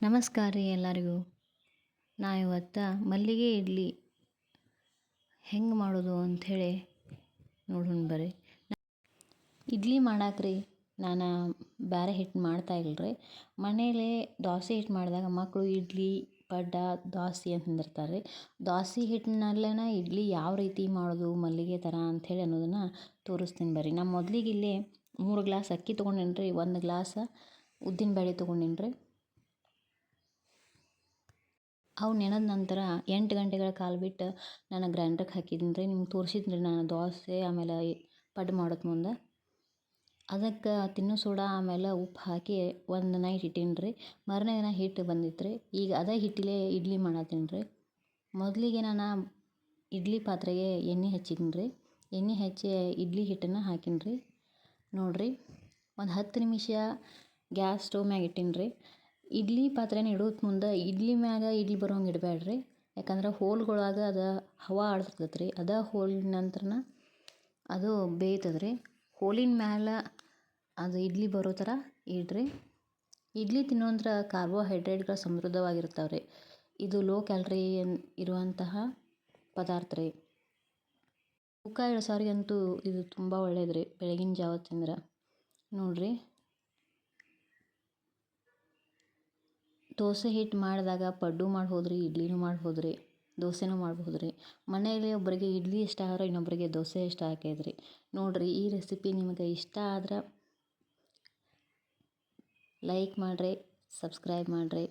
ನಮಸ್ಕಾರ ರೀ ಎಲ್ಲರಿಗೂ. ನಾ ಇವತ್ತು ಮಲ್ಲಿಗೆ ಇಡ್ಲಿ ಹೆಂಗೆ ಮಾಡೋದು ಅಂಥೇಳಿ ನೋಡೋಣ ಬರ್ರಿ. ಇಡ್ಲಿ ಮಾಡಾಕ ರೀ ನಾನು ಬೇರೆ ಹಿಟ್ಟು ಮಾಡ್ತಾ ಇಲ್ರಿ. ಮನೇಲಿ ದೋಸೆ ಹಿಟ್ಟು ಮಾಡಿದಾಗ ಮಕ್ಕಳು ಇಡ್ಲಿ, ಪಡ್ಡ, ದೋಸೆ ಅಂತಂದಿರ್ತಾರೆ ರೀ. ದೋಸೆ ಹಿಟ್ಟಿನಲ್ಲೇ ಇಡ್ಲಿ ಯಾವ ರೀತಿ ಮಾಡೋದು, ಮಲ್ಲಿಗೆ ಥರ ಅಂಥೇಳಿ ಅನ್ನೋದನ್ನು ತೋರಿಸ್ತೀನಿ ಬರ್ರಿ. ನಾ ಮೊದಲಿಗೆ ಇಲ್ಲಿ ಮೂರು ಗ್ಲಾಸ್ ಅಕ್ಕಿ ತೊಗೊಂಡೇನಿ ರೀ ಒಂದು ಗ್ಲಾಸ ಉದ್ದಿನ ಬೇಳೆ ತೊಗೊಂಡೇನಿ ಅವು ನೆನೆದ ನಂತರ ಎಂಟು ಗಂಟೆಗಳ ಕಾಲ ಬಿಟ್ಟು ನಾನು ಗ್ರೈಂಡರ್ಗೆ ಹಾಕಿದ್ದೀನಿ ರೀ, ನಿಮ್ಗೆ ತೋರಿಸಿದ್ನಿ ರೀ ನಾನು ದೋಸೆ, ಆಮೇಲೆ ಪಡ್ಡು ಮಾಡೋದು ಮುಂದೆ. ಅದಕ್ಕೆ ತಿನ್ನೋ ಸೋಡಾ, ಆಮೇಲೆ ಉಪ್ಪು ಹಾಕಿ ಒಂದು ನೈಟ್ ಇಟ್ಟೀನಿ ರೀ. ಮರನೇ ದಿನ ಹಿಟ್ಟು ಬಂದಿತ್ತು ರೀ. ಈಗ ಅದೇ ಹಿಟ್ಟಿಲೇ ಇಡ್ಲಿ ಮಾಡತ್ತೀನಿ ರೀ. ಮೊದಲಿಗೆ ನಾನು ಇಡ್ಲಿ ಪಾತ್ರೆಗೆ ಎಣ್ಣೆ ಹಚ್ಚಿದ್ದೀನಿ ರೀ. ಎಣ್ಣೆ ಹಚ್ಚಿ ಇಡ್ಲಿ ಹಿಟ್ಟನ್ನು ಹಾಕೀನಿ ರೀ. ನೋಡಿರಿ, ಒಂದು ಹತ್ತು ನಿಮಿಷ ಗ್ಯಾಸ್ ಸ್ಟವ್ ಮ್ಯಾಗ ಇಟ್ಟೀನಿ ರೀ. ಇಡ್ಲಿ ಪಾತ್ರೆನ ಇಡೋಕೆ ಮುಂದೆ ಇಡ್ಲಿ ಮ್ಯಾಗ ಇಡ್ಲಿ ಬರೋಂಗೆ ಇಡಬೇಡ್ರಿ ಯಾಕಂದ್ರೆ ಹೋಲ್ಗಳಾಗ ಅದು ಹವಾ ಆಡ್ತಿರ್ತೈತೆ ರೀ ಅದು ಹೋಲಿನ ನಂತರನ ಅದು ಬೇಯ್ತದೆ ರೀ ಹೋಲಿನ ಮ್ಯಾಲೆ ಅದು ಇಡ್ಲಿ ಬರೋ ಥರ ಇಡ್ರಿ. ಇಡ್ಲಿ ತಿನ್ನೋಂದ್ರೆ ಕಾರ್ಬೋಹೈಡ್ರೇಟ್ಗಳು ಸಮೃದ್ಧವಾಗಿರ್ತಾವೆ ರೀ ಇದು ಲೋ ಕ್ಯಾಲ್ರಿ ಇರುವಂತಹ ಪದಾರ್ಥ ರೀ ತೂಕ ಇಳಿಸೋರಿಗಂತೂ ಇದು ತುಂಬ ಒಳ್ಳೇದು ರೀ ಬೆಳಗಿನ ಜಾವ ತಿಂದ್ರೆ. ನೋಡಿರಿ. ದೋಸೆ ಹಿಟ್ಟು ಮಾಡಿದಾಗ ಪಡ್ಡು ಮಾಡಿ ಹೋದ್ರಿ ಇಡ್ಲಿನೂ ಮಾಡಿ ಹೋದ್ರಿ ದೋಸೆನೂ ಮಾಡ್ಬೋದು ರೀ ಮನೆಯಲ್ಲಿ ಒಬ್ಬರಿಗೆ ಇಡ್ಲಿ ಇಷ್ಟ ಆದ್ರೆ ಇನ್ನೊಬ್ಬರಿಗೆ ದೋಸೆ ಇಷ್ಟ ಆಕೈತೆ ನೋಡಿರಿ, ಈ ರೆಸಿಪಿ ನಿಮಗೆ ಇಷ್ಟ ಆದ್ರೆ ಲೈಕ್ ಮಾಡಿರಿ ಸಬ್ಸ್ಕ್ರೈಬ್ ಮಾಡಿರಿ.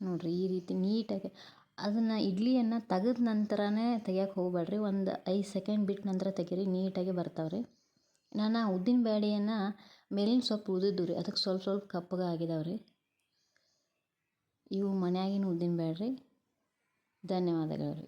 ನೋಡಿರಿ, ಈ ರೀತಿ ನೀಟಾಗಿ ಅದನ್ನು ಇಡ್ಲಿಯನ್ನು ತೆಗೆದ ನಂತರನೇ ತೆಗಿಯೋಕೆ ಹೋಗಬೇಡ್ರಿ ಒಂದು ಐದು ಸೆಕೆಂಡ್ ಬಿಟ್ಟು ನಂತರ ತೆಗೀರಿ, ನೀಟಾಗಿ ಬರ್ತಾವೆ ರೀ ನಾನು ಉದ್ದಿನ ಬೇಳೆಯನ್ನು ಮೇಲಿನ ಸೊಪ್ಪು ಉದ್ದಿದ್ದು ರೀ. ಅದಕ್ಕೆ ಸ್ವಲ್ಪ ಸ್ವಲ್ಪ ಕಪ್ಪಗೆ ಆಗಿದಾವೆ ರೀ. ಇವು ಮನ್ಯಾಗಿನ ಉದ್ದಿನ ಬೇಳೆ ರೀ ಧನ್ಯವಾದಗಳು ರೀ.